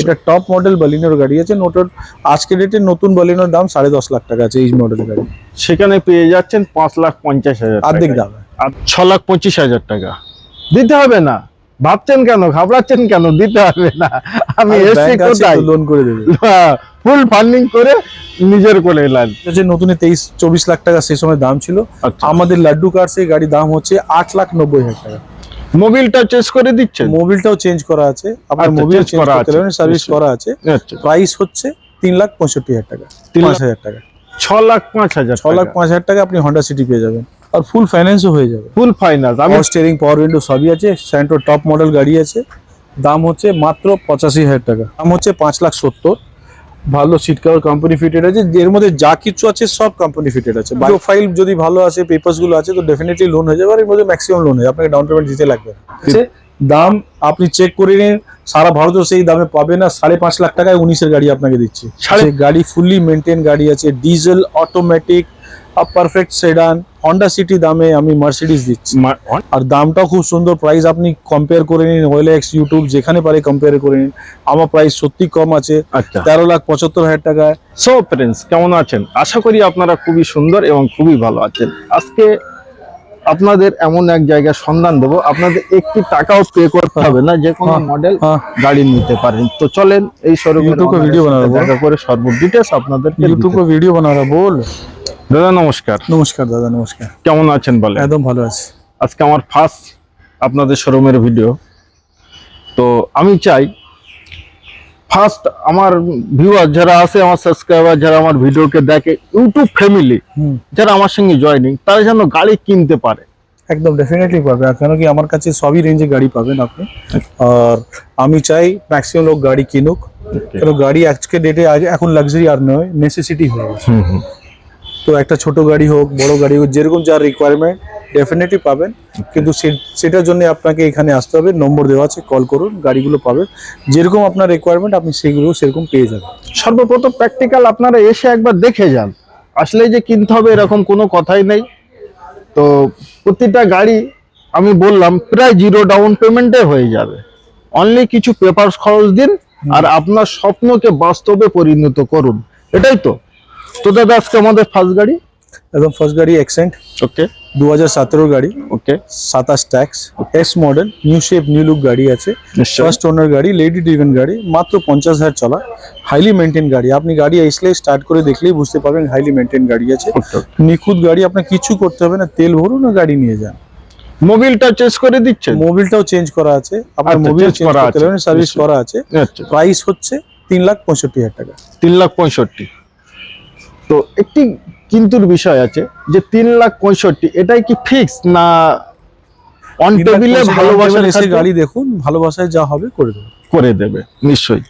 এটা top model বালিনোর গাড়ি আছে নোটের আজকে ডেটে নতুন বালিনোর দাম সাড়ে দশ লাখ টাকা আছে এই মডেলের গাড়ি। সেখানে পেয়ে যাচ্ছেন পাঁচ লাখ পঞ্চাশ হাজার অর্ধেক। দামে। আর ছ লাখ পঁচিশ হাজার টাকা। দিতে হবে না। ভাবছেন কেন? ঘাবড়াচ্ছেন কেন? দিতে হবে না। আমি এসছি কোথায়? লোন করে দেবে। ফুল ফান্ডিং করে নিজের করে এলাম। হচ্ছে নতুন তেইশ চব্বিশ লাখ টাকা সেই সময় দাম ছিল। আচ্ছা। আমাদের লাড্ডু কার্স এই গাড়ির দাম হচ্ছে আট লাখ নব্বই হাজার টাকা। মোবিলটা চেঞ্জ করে দিচ্ছেন? মোবিলটাও চেঞ্জ করা আছে। আপনার আচ্ছা, মোবিল চেঞ্জ করা করতে আছে, পারবেন সার্ভিস করা আছে। আচ্ছা। প্রাইস হচ্ছে তিন লাখ পঁয়ষট্টি হাজার টাকা। তিন লাখ- হাজার টাকা। ছ লাখ পাঁচ হাজার ছ লাখ পাঁচ হাজার টাকা আপনি হন্ডা সিটি পেয়ে যাবেন। আর ফুল ফাইন্যান্সও হয়ে যাবে। ফুল ফাইনাল আমি স্টিয়ারিং পাওয়ার উইন্ডো সবই আছে। স্যান্টো টপ মডেল গাড়ি আছে। দাম হচ্ছে মাত্র পঁচাশি হাজার টাকা। দাম হচ্ছে পাঁচ লাখ সত্তর। ভালো সিট কভার কোম্পানি ফিটেড আছে। এর মধ্যে যা কিছু আছে সব কোম্পানি ফিটেড আছে। প্রোফাইল যদি ভালো আছে পেপারসগুলো আছে তো ডেফিনেটলি লোন হয়ে যাবে। আর এর মধ্যে ম্যাক্সিমাম লোন হয়ে যাবে। আপনাকে ডাউন পেমেন্ট দিতে লাগবে। আছে, দাম আপনি চেক করে নিন। সারা ভারতেও সেই দামে পাবে না। সাড়ে পাঁচ লাখ টাকায় উনিশের গাড়ি আপনাকে দিচ্ছি। গাড়ি ফুললি মেনটেন গাড়ি আছে। Diesel automatic perfect sedan Honda City দামে আমি মার্সিডিস দিচ্ছি। আর দামটাও খুব সুন্দর প্রাইস আপনি কম্পেয়ার করে নিন ওয়েল এক্স ইউটিউব যেখানে পারে কম্পেয়ার করে নিন। আমার প্রাইস সত্যি কম আছে আচ্ছা। তেরো লাখ পঁচাত্তর হাজার টাকায়। সো ফ্রেন্ডস কেমন আছেন? আশা করি আপনারা খুবই সুন্দর এবং খুবই ভালো আছেন। আজকে আপনাদের এমন এক জায়গার সন্ধান দেবো। আপনাদের একটি টাকাও পে করতে হবে না যে কোনো হ্যাঁ, মডেল হ্যাঁ। গাড়ি নিতে পারেন। তো চলেন এই শোরুমে ভিডিও বানাবো। করে সর্ব ডিটেলস আপনাদের ইউটিউবে ভিডিও বানাবো বল। দাদা নমস্কার। নমস্কার দাদা নমস্কার। কেমন আছেন বলে একদম ভালো আছি। আজকে আমার ফার্স্ট আপনাদের শোরুমের ভিডিও তো আমি চাই ফার্স্ট আমার ভিউয়ার যারা আছে আমার সাবস্ক্রাইবার যারা আমার ভিডিওকে দেখে ইউটিউব ফ্যামিলি যারা আমার সঙ্গে জয়নিং তারা যেন গাড়ি কিনতে পারে। একদম ডেফিনেটলি পাবে। আর কেন কি আমার কাছে সবই রেঞ্জে গাড়ি পাবেন আপনি। আর আমি চাই ম্যাক্সিমাম লোক গাড়ি কিনুক। কেন গাড়ি আজকে ডেটে এখন লাক্সারি আর নয় নেসেসিটি হয়ে গেছে। তো একটা ছোট গাড়ি হোক, বড় গাড়ি হোক, যেরকম যার রিকোয়ারমেন্ট ডেফিনেটলি পাবেন। কিন্তু সেটার জন্য আপনাকে এখানে আসতে হবে, নম্বর দেওয়া আছে কল করুন, গাড়িগুলো পাবেন। যেরকম আপনার রিকোয়ারমেন্ট আপনি সেগুলো সেরকম পেয়ে যাবেন। সর্বপ্রথম প্র্যাকটিক্যাল আপনারা এসে একবার দেখে যান। আসলে যে কিনতে হবে এরকম কোনো কথাই নেই। তো প্রতিটা গাড়ি, আমি বললাম, প্রায় জিরো ডাউন পেমেন্টে হয়ে যাবে। অনলি কিছু পেপার খরচ দিন, আর আপনার স্বপ্নকে বাস্তবে পরিণত করুন। এটাই তো। তো দাদা আজকে আমাদের ফার্স্ট গাড়ি? একদম ফার্স্ট গাড়ি এক্সেন্ট ওকে দু হাজার সতেরো গাড়ি। ওকে সাতাশ tax S model new shape new look গাড়ি আছে। ফার্স্ট ওনার গাড়ি লেডি ড্রিভেন গাড়ি মাত্র পঞ্চাশ হাজার চলা। হাইলি মেনটেন গাড়ি। আপনি গাড়ি আসলে স্টার্ট করে দেখলেই বুঝতে পারবেন হাইলি মেনটেন গাড়ি আছে। নিখুঁত গাড়ি আপনার কিছু করতে হবে না তেল ভরুন আর গাড়ি নিয়ে যান। মোবিলটা চেঞ্জ করে দিচ্ছেন? মোবিলটাও চেঞ্জ করা আছে। আপনার আচ্ছা, মোবিল চেঞ্জ করতে সার্ভিস করা আছে। আচ্ছা। প্রাইস হচ্ছে তিন লাখ পঁয়ষট্টি হাজার টাকা। তিন লাখ পঁয়ষট্টি। তো একটি কিন্তুর বিষয় আছে যে তিন লাখ পঁয়ষট্টি এটাই কি ফিক্স না অন টেবিলে ভালোবাসার এসে গাড়ি দেখুন ভালোবাসায় যা হবে করে দেবে। করে দেবে নিশ্চয়ই।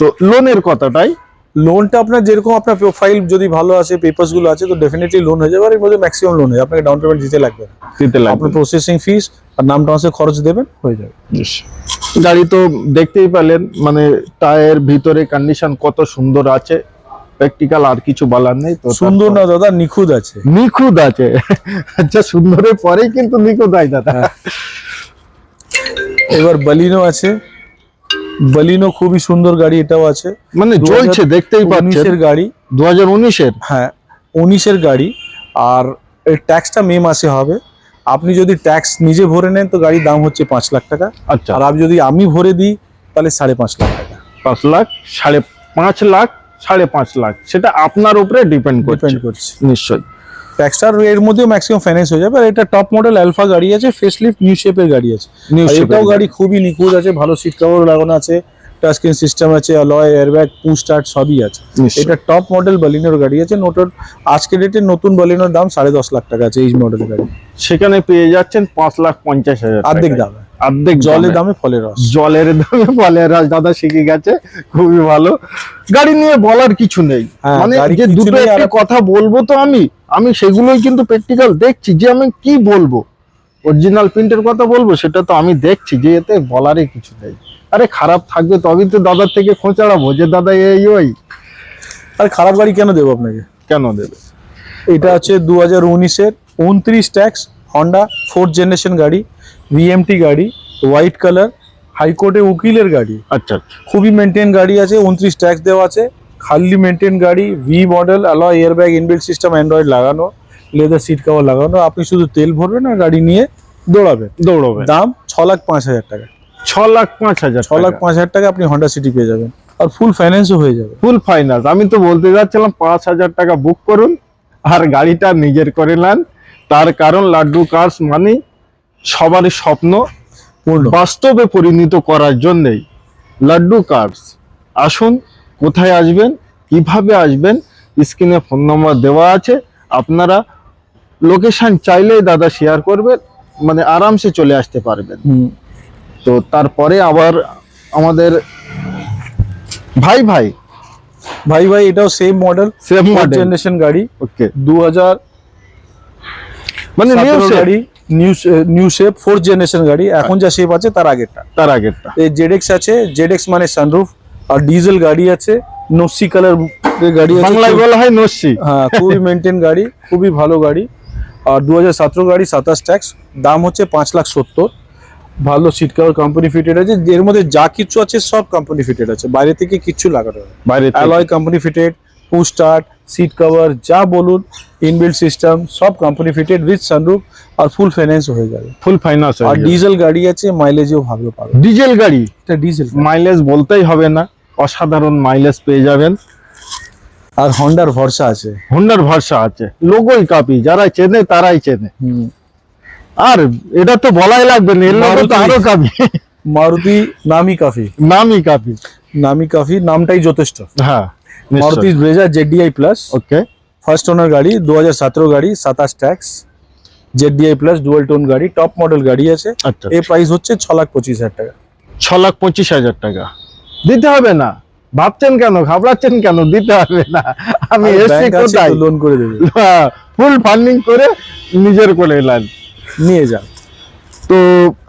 তো লোনের কথাটাই। লোনটা আপনার যেরকম আপনার প্রোফাইল যদি ভালো আছে পেপারসগুলো আছে তো ডেফিনেটলি লোন হয়ে যাবে আর এর মধ্যে ম্যাক্সিমাম লোন হয়ে আপনাকে ডাউন পেমেন্ট দিতে লাগবে। দিতে লাগবে। আপনার প্রসেসিং ফিস আর নাম ট্রান্সফার খরচ দেবেন হয়ে যাবে। গাড়ি তো দেখতেই পেলেন মানে টায়ার ভিতরে কন্ডিশন কত সুন্দর আছে। প্র্যাকটিক্যাল আর কিছু বলার নেই তো সুন্দর না দাদা নিখুঁত আছে। নিখুঁত আছে। আচ্ছা সুন্দরের পরেই কিন্তু নিখুঁত হয় দাদা। হ্যাঁ। এবার বালিনো আছে। বালিনো খুবই সুন্দর গাড়ি এটাও আছে। মানে জ্বলছে দেখতেই পাচ্ছেন। উনিশের গাড়ি। দু হাজার উনিশের? হ্যাঁ উনিশের গাড়ি। আর এই ট্যাক্সটা মে মাসে হবে। আপনি যদি ট্যাক্স নিজে ভরে নেন তো গাড়ির দাম হচ্ছে পাঁচ লাখ টাকা। আচ্ছা। আর আপনি যদি আমি ভরে দিই তাহলে সাড়ে পাঁচ লাখ টাকা। পাঁচ লাখ সাড়ে পাঁচ লাখ সাড়ে পাঁচ লাখ। সেটা আপনার উপরে ডিপেন্ড করছে। ডিপেন্ড করছে। নিশ্চয়ই। ট্যাক্সটার এর মধ্যেও ম্যাক্সিমাম ফাইন্যান্স হয়ে যাবে। আর এটা টপ মডেল অ্যালফা গাড়ি আছে ফেসলিফট নিউ শেপের গাড়ি আছে। নিউ আর গাড়ি খুবই নিখুঁত আছে ভালো সিট কভার লাগানো আছে। টাচ স্ক্রিন সিস্টেম আছে অ্যালয় এয়ারব্যাগ পু স্টার্ট সবই আছে। এটা টপ মডেল বালিনোর গাড়ি আছে নোটের আজকে ডেটে নতুন বালিনোর দাম সাড়ে দশ লাখ টাকা আছে এই মডেলের গাড়ি। সেখানে পেয়ে যাচ্ছেন পাঁচ লাখ পঞ্চাশ হাজার অর্ধেক। দামে। অর্ধেক জলের দামে। ফলের রস। জলের দামে ফলের রস। দাদা শিখে গেছে? খুবই ভালো। গাড়ি নিয়ে বলার কিছু নেই। হ্যাঁ, মানে যে দুটো কথা বলব তো আমি আমি সেগুলোই কিন্তু প্র্যাকটিক্যাল দেখছি যে আমি কি বলব। অরিজিনাল প্রিন্টের কথা বলব সেটা তো আমি দেখছি যে এতে বলারই কিছু নেই। আরে খারাপ থাকবে তবেই তো দাদার থেকে খোঁচাড়াবো যে দাদা এই ওই। আর খারাপ গাড়ি কেন দেবো আপনাকে? কেন দেবে? এটা হচ্ছে দু হাজার উনিশের উনত্রিশ ট্যাক্স হন্ডা ফোর্থ জেনারেশন গাড়ি ভিএমটি গাড়ি হোয়াইট কালার হাইকোর্টে উকিলের গাড়ি। আচ্ছা আচ্ছা। খুবই মেনটেন গাড়ি আছে উনত্রিশ ট্যাক্স দেওয়া আছে। খালি মেনটেন গাড়ি V model alloy airbag inbuilt system Android লাগানো। লেদার সিট কভার লাগানো আপনি শুধু তেল ভরবেন আর গাড়ি নিয়ে দৌড়াবেন। দৌড়বে দাম ছ লাখ পাঁচ হাজার টাকা। ছ লাখ পাঁচ হাজার ছ লাখ পাঁচ হাজার টাকা আপনি হন্ডা সিটি পেয়ে যাবেন। আর ফুল ফাইন্যান্সও হয়ে যাবে। ফুল ফাইনান্স আমি তো বলতে যাচ্ছিলাম পাঁচ হাজার টাকা বুক করুন আর গাড়িটা নিজের করে নেন। তার কারণ লাড্ডু কার্স মানে সবারই স্বপ্ন বাস্তবে পরিণত করার জন্যই। লাড্ডু কার্স আসুন কোথায় আসবেন কীভাবে আসবেন স্ক্রিনে ফোন নম্বর দেওয়া আছে। আপনারা লোকেশন চাইলেই দাদা শেয়ার করবেন মানে আরামসে চলে আসতে পারবেন। তো তারপরে আবার আমাদের ভাই ভাই। ভাই ভাই এটাও same model same model generation গাড়ি ওকে। দু হাজার মানে নিউ গাড়ি new new shape fourth generation গাড়ি এখন যা শেপ আছে তার আগেরটা। তার আগেরটা। এই জেডএক্স আছে জেডএক্স মানে সানরুফ আর ডিজেল গাড়ি আছে নসি কালার গাড়ি আছে বাংলায় বলা হয় নস্যি হ্যাঁ খুবই মেনটেন গাড়ি খুবই ভালো গাড়ি। আর দু হাজার সতেরো গাড়ি সাতাশ ট্যাক্স দাম হচ্ছে পাঁচ লাখ সত্তর। ভালো সিট কভার কোম্পানি ফিটেড আছে। এর মধ্যে যা কিছু আছে সব কোম্পানি ফিটেড আছে। বাইরে থেকে কিচ্ছু লাগানো বাইরে alloy company fitted push start seat cover যা বলুন ইনবিল্ড সিস্টেম সব কোম্পানি ফিটেড উইথ সানরুফ আর ফুল ফাইন্যান্স হয়ে যাবে। ফুল ফাইন্যান্স আর ডিজেল গাড়ি আছে মাইলেজও ভালো পাবে। ডিজেল গাড়ি? এটা ডিজেল মাইলেজ বলতেই হবে না। অসাধারণ মাইলেজ পেয়ে যাবেন। আর হন্ডার ভরসা আছে। হন্ডার ভরসা আছে। লোগোই কাপি যারা চেনে তারাই চেনে। আর এটা তো বলাই লাগবে না এর লোগো তো আরও কাপি। মারুতি নামি কাফি নামই কাপি। নামি কাফি নামটাই যথেষ্ট। হ্যাঁ Maruti Brezza ZDI plus okay first owner গাড়ি দু হাজার সতেরো গাড়ি সাতাশ tax ZDI plus dual tone গাড়ি টপ মডেল গাড়ি আছে। আচ্ছা এর প্রাইস হচ্ছে ছ লাখ পঁচিশ হাজার টাকা। ছ লাখ পঁচিশ হাজার টাকা। দিতে হবে না। ভাবছেন কেন? ঘাবড়াচ্ছেন কেন? দিতে হবে না। আমি এসছি কোথায়? লোন করে দেবে। ফুল ফান্ডিং করে নিজের করে এলেন নিয়ে যান তো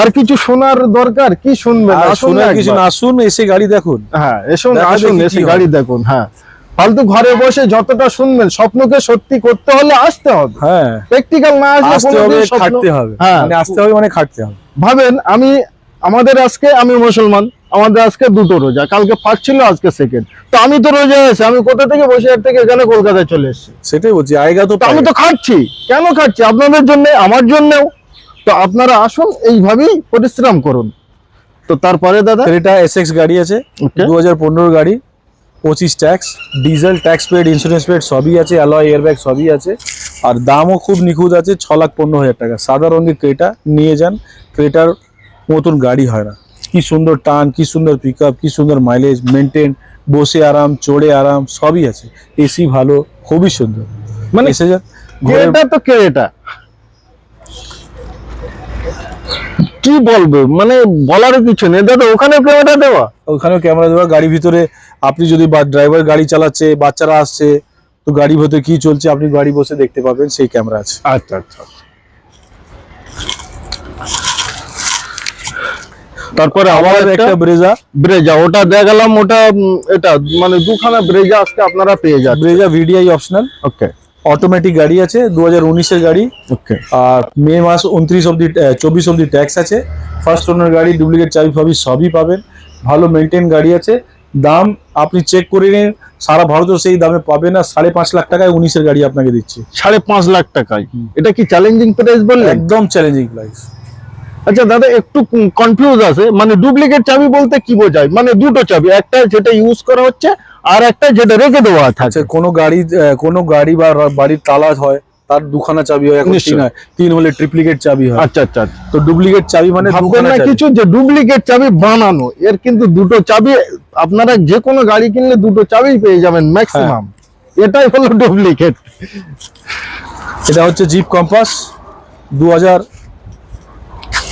আর কিছু শোনার দরকার? কি শুনবেন? আসুন কিছু না আসুন এসে গাড়ি দেখুন। হ্যাঁ এসুন আসুন এসে গাড়ি দেখুন হ্যাঁ। ফালতু ঘরে বসে যতটা শুনবেন স্বপ্নকে সত্যি করতে হলে আসতে হবে। হ্যাঁ। প্র্যাকটিক্যাল না আসলে হবে খাটতে হবে। হ্যাঁ। মানে আসতে হবে মানে খাটতে হবে। ভাবেন আমি আমাদের আজকে আমি মুসলমান। আমাদের আজকে দুটো রোজা কালকে ফার্স্ট ছিল আজকে সেকেন্ড তো আমি তো রোজা আছি আমি কোথা থেকে বসে থেকে এখানে কলকাতায় চলে এসেছি? সেটাই বলছি আয়গা তো তো আমি তো খাচ্ছি কেন খাচ্ছি? আপনাদের জন্য আমার জন্যও। তো আপনারা আসুন এইভাবেই পরিশ্রম করুন। তো তারপরে দাদা? এটা এসএক্স গাড়ি আছে দু হাজার পনেরো গাড়ি পঁচিশ tax diesel tax paid insurance paid সবই আছে অ্যালয় এয়ারব্যাগ সবই আছে। আর দামও খুব নিখুঁত আছে ছ লাখ পনেরো হাজার টাকা। সাদা রঙের ক্রেটা নিয়ে যান। ক্রেটার মতন গাড়ি হয় না। কি সুন্দর টান কি সুন্দর পিক আপ কি সুন্দর মাইলেজ মেনটেন বসে আরাম চড়ে আরাম সবই আছে। এসি ভালো খুবই সুন্দর। মানে মানে এসে যান ঘরে- কেটা তো কি বলব? মানে বলারও কিছু নেই। দাদা ওখানে কেটা দেওয়া? ওখানেও ক্যামেরা দেওয়া। গাড়ির ভিতরে আপনি যদি ড্রাইভার গাড়ি চালাচ্ছে বাচ্চারা আসছে তো গাড়ির ভিতরে কি চলছে আপনি গাড়ি বসে দেখতে পাবেন সেই ক্যামেরা আছে। আচ্ছা আচ্ছা। তারপরে আবার একটা ব্রেজা। ব্রেজা ওটা দেখালাম ওটা এটা মানে দুখানা ব্রেজা আজকে আপনারা পেয়ে যাবেন Brezza VDI optional. Okay. Automatic গাড়ি আছে দু হাজার উনিশের গাড়ি। ওকে। আর মে মাস উনত্রিশ অব্দি চব্বিশ অব্দি ট্যাক্স আছে। ফার্স্ট ওনার গাড়ি ডুপ্লিকেট চাবি ফাবি সবই পাবেন। ভালো মেনটেন গাড়ি আছে। দাম আপনি চেক করে নিন সারা ভারতেও সেই দামে পাবেন না। সাড়ে পাঁচ লাখ টাকায় উনিশের গাড়ি আপনাকে দিচ্ছি। সাড়ে পাঁচ লাখ টাকায়। এটা কি চ্যালেঞ্জিং প্রাইস বললেন? একদম চ্যালেঞ্জিং প্রাইস আচ্ছা দাদা একটু কনফিউজ আছে। মানে ডুপ্লিকেট চাবি বলতে কি বোঝায়? মানে দুটো চাবি একটা যেটা ইউজ করা হচ্ছে আর একটা যেটা রেখে দেওয়া আচ্ছা আছে কোনো গাড়ি কোনো গাড়ি বা বাড়ির তালা হয় তার দুখানা চাবি হয় এখন তিন হয়। তিন হলে ট্রিপ্লিকেট চাবি হয়। আচ্ছা আচ্ছা আচ্ছা। তো ডুপ্লিকেট চাবি মানে না কিছু যে ডুপ্লিকেট চাবি বানানো এর কিন্তু দুটো চাবি আপনারা যে কোনো গাড়ি কিনলে দুটো চাবি পেয়ে যাবেন ম্যাক্সিমাম এটাই হলো ডুপ্লিকেট এটা হচ্ছে জিপ কম্পাস দু হাজার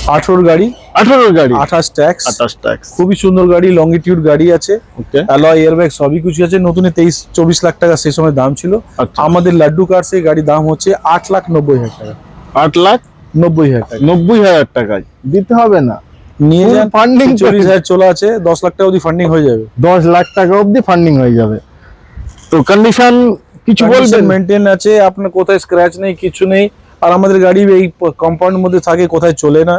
আঠেরোর গাড়ি আঠারো গাড়ি? আঠাশ ট্যাক্স আঠাশ ট্যাক্স খুবই সুন্দর গাড়ি লঙ্গিটিউড গাড়ি আছে। অ্যালয় এয়ারব্যাগ সবই কিছু আছে। নতুন তেইশ চব্বিশ লাখ টাকা সেই সময় দাম ছিল। আচ্ছা। আমাদের লাড্ডু কার সেই গাড়ির দাম হচ্ছে আট লাখ নব্বই হাজার টাকা। আট লাখ নব্বই হাজার টাকা। নব্বই হাজার টাকায়? দিতে হবে না। নিয়ে যান ফান্ডিং চল্লিশ হাজার চলে আছে দশ লাখ টাকা অবধি ফান্ডিং হয়ে যাবে। দশ লাখ টাকা অবধি ফান্ডিং হয়ে যাবে। তো কন্ডিশন কিছু বলবেন? মেনটেন আছে আপনার কোথায় স্ক্র্যাচ নেই কিছু নেই আর আমাদের গাড়ি এই কম্পাউন্ড মধ্যে থাকে কোথায় চলে না।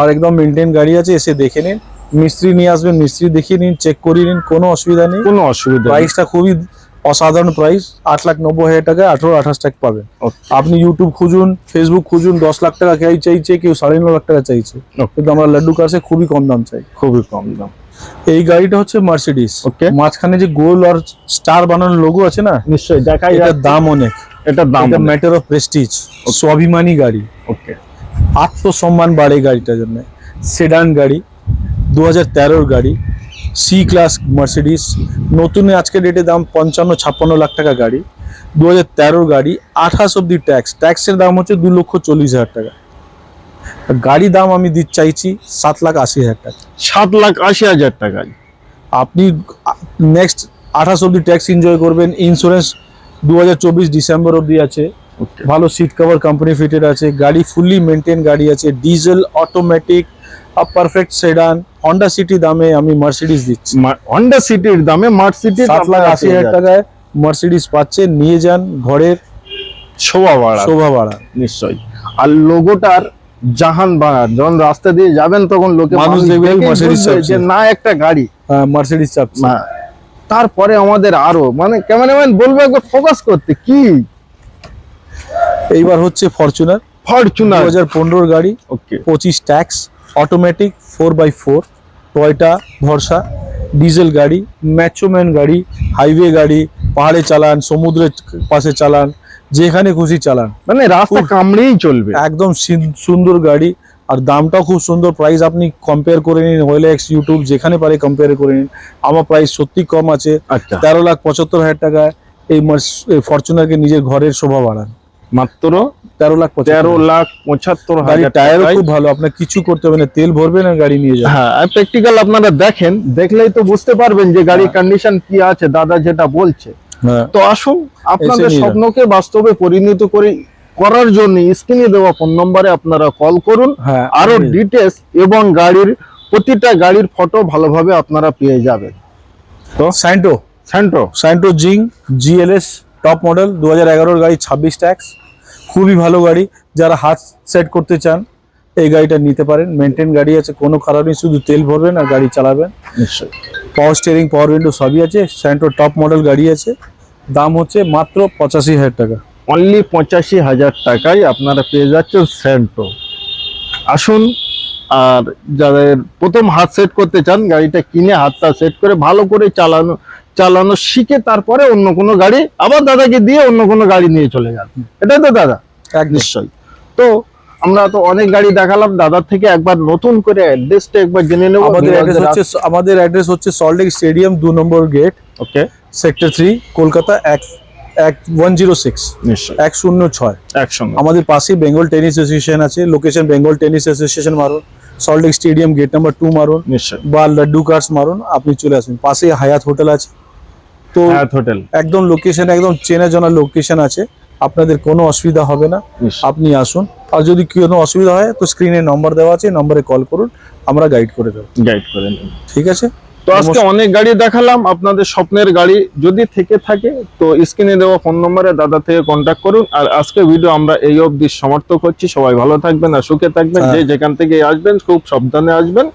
আর একদম মেনটেন গাড়ি আছে এসে দেখে নিন। মিস্ত্রি নিয়ে আসবেন মিস্ত্রি দেখিয়ে নিন চেক করিয়ে নিন কোনো অসুবিধা নেই। কোনো অসুবিধা প্রাইসটা খুবই অসাধারণ প্রাইস আট লাখ নব্বই হাজার টাকা আঠারো আঠাশ টাকা পাবেন। আপনি ইউটিউব খুঁজুন ফেসবুক খুঁজুন দশ লাখ টাকা কেউ চাইছে কেউ সাড়ে ন লাখ টাকা চাইছে. কিন্তু আমরা লাড্ডু কাছে খুবই কম দাম চাই। খুবই কম দাম। এই গাড়িটা হচ্ছে মার্সিডিস. মাঝখানে যে গোল আর স্টার বানানোর লোগো আছে না নিশ্চয়ই দেখাই দাম অনেক। এটার দাম এটা ম্যাটার অফ প্রেস্টিজ স্বাভিমানী গাড়ি। ওকে আত্মসম্মান বাড়ে গাড়িটার জন্য। সেডান গাড়ি দু হাজার গাড়ি সি ক্লাস মার্সিডিস নতুন আজকের ডেটে দাম পঞ্চান্ন ছাপ্পান্ন লাখ টাকা গাড়ি। দু হাজার গাড়ি আঠাশ অব্দি ট্যাক্স ট্যাক্সের দাম হচ্ছে দু লক্ষ চল্লিশ হাজার টাকা। গাড়ি দাম আমি দিতে চাইছি সাত লাখ আশি হাজার টাকা। সাত লাখ আশি হাজার টাকা। আপনি নেক্সট আঠাশ অব্দি ট্যাক্স এনজয় করবেন। ইন্স্যুরেন্স দু হাজার চব্বিশ ডিসেম্বর অব্দি আছে। ভালো সিট কভার কোম্পানি ফিটেড আছে। গাড়ি ফুললি মেনটেন গাড়ি আছে। Diesel automatic perfect sedan Honda City দামে আমি মার্সিডিজ দিচ্ছি। হন্ডা সিটির দামে সিটি সাত লাখ আশি হাজার টাকায় মার্সিডিজ পাচ্ছে। নিয়ে যান ঘরের শোভা বাড়া শোভা বাড়া নিশ্চয়ই। আর লোগোটার জাহান বাড়া যখন রাস্তা দিয়ে যাবেন তখন লোকে মানুষ দেখবে চাপছে। না একটা গাড়ি। মার্সিডিজ চাপছে। না তারপরে আমাদের আরও মানে ক্যামেরাম্যান বলবে একবার ফোকাস করতে কি? এইবার হচ্ছে ফরচুনার দু ফরচুনার হাজার পনেরোর গাড়ি ওকে পঁচিশ tax automatic four by four Toyota ভরসা ডিজেল গাড়ি ম্যাচোম্যান গাড়ি হাইওয়ে গাড়ি পাহাড়ে চালান সমুদ্রের পাশে চালান যেখানে খুশি চালান। মানে রাস্তা কামড়েই চলবে। একদম সুন্দর গাড়ি আর দামটাও খুব সুন্দর। প্রাইস আপনি কম্পেয়ার করে নিন ওয়েলেক্স ইউটিউব যেখানে পারে কম্পেয়ার করে নিন। আমার প্রাইস সত্যি কম আছে। আচ্ছা। তেরো লাখ পঁচাত্তর হাজার টাকায় এই ফরচুনারকে নিজের ঘরের শোভা বাড়ান। মাত্র তেরো লাখ তেরো লাখ পঁচাত্তর হাজার টায়ারও খুব ভালো আপনার কিছু করতে হবে না তেল ভরবেন আর গাড়ি নিয়ে যাবেন হ্যাঁ প্র্যাকটিক্যাল আপনারা দেখেন দেখলেই তো বুঝতে পারবেন যে গাড়ির কন্ডিশন কি আছে দাদা যেটা বলছে। হ্যাঁ। তো আসুন আপনাদের স্বপ্নকে বাস্তবে পরিণত করে করার জন্য স্ক্রিনে দেওয়া ফোন নম্বরে আপনারা কল করুন। হ্যাঁ আরও ডিটেলস এবং গাড়ির প্রতিটা গাড়ির ফটো ভালোভাবে আপনারা পেয়ে যাবেন। তো স্যান্টো সেন্ট্রো স্যান্টো জিং জিএলএস টপ মডেল দু হাজার গাড়ি ছাব্বিশ ট্যাক্স খুবই ভালো গাড়ি। যারা হাত সেট করতে চান এই গাড়িটা নিতে পারেন। মেনটেন গাড়ি আছে কোনো খারাপ নেই শুধু তেল ভরবেন আর গাড়ি চালাবেন। নিশ্চয়ই। পাওয়ার স্টিয়ারিং পাওয়ার উইন্ডো সবই আছে। স্যান্টো টপ মডেল গাড়ি আছে। দাম হচ্ছে মাত্র পঁচাশি হাজার টাকা। অনলি পঁচাশি হাজার টাকায় আপনারা পেয়ে যাচ্ছেন সেন্টো আসুন আর যাদের প্রথম হাত সেট করতে চান গাড়িটা কিনে হাতটা সেট করে ভালো করে চালানো চালানো শিখে তারপরে অন্য কোনো গাড়ি আবার দাদাকে দিয়ে অন্য কোনো গাড়ি নিয়ে চলে যান। এটাই তো দাদা। এক নিশ্চয়ই। তো আমরা তো অনেক গাড়ি দেখালাম দাদার থেকে একবার নতুন করে অ্যাড্রেসটা একবার জেনে নেব। আমাদের অ্যাড্রেস হচ্ছে আমাদের অ্যাড্রেস হচ্ছে সল্টলেক স্টেডিয়াম দু number gate okay sector three Kolkata এক এক ওয়ান জিরো সিক্স এক শূন্য ছয়। আমাদের পাশেই বেঙ্গল টেনিস অ্যাসোসিয়েশন আছে লোকেশন বেঙ্গল টেনিস অ্যাসোসিয়েশন মারুন Salt Lake stadium gate number two মারুন বা লাড্ডু কার্স মারুন আপনি চলে আসুন। পাশে হায়াত হোটেল আছে। তো হায়াত হোটেল। একদম লোকেশন একদম চেনা জানা লোকেশন আছে। আপনাদের কোনো অসুবিধা হবে না। আপনি আসুন। আর যদি কোনো অসুবিধা হয় তো স্ক্রিনে নম্বর দেওয়া আছে নম্বরে কল করুন আমরা গাইড করে দেবো। গাইড করে ঠিক আছে? তো আজকে অনেক গাড়ি দেখালাম আপনাদের স্বপ্নের গাড়ি যদি থেকে থাকে তো স্ক্রিনে দেওয়া ফোন নম্বরে দাদা থেকে কন্ট্যাক্ট করুন। আর আজকে ভিডিও আমরা এই অবধি সমর্থ করছি। সবাই ভালো থাকবেন আর সুখে থাকবেন। হ্যাঁ। যে যেখান থেকে আসবেন খুব সাবধানে আসবেন।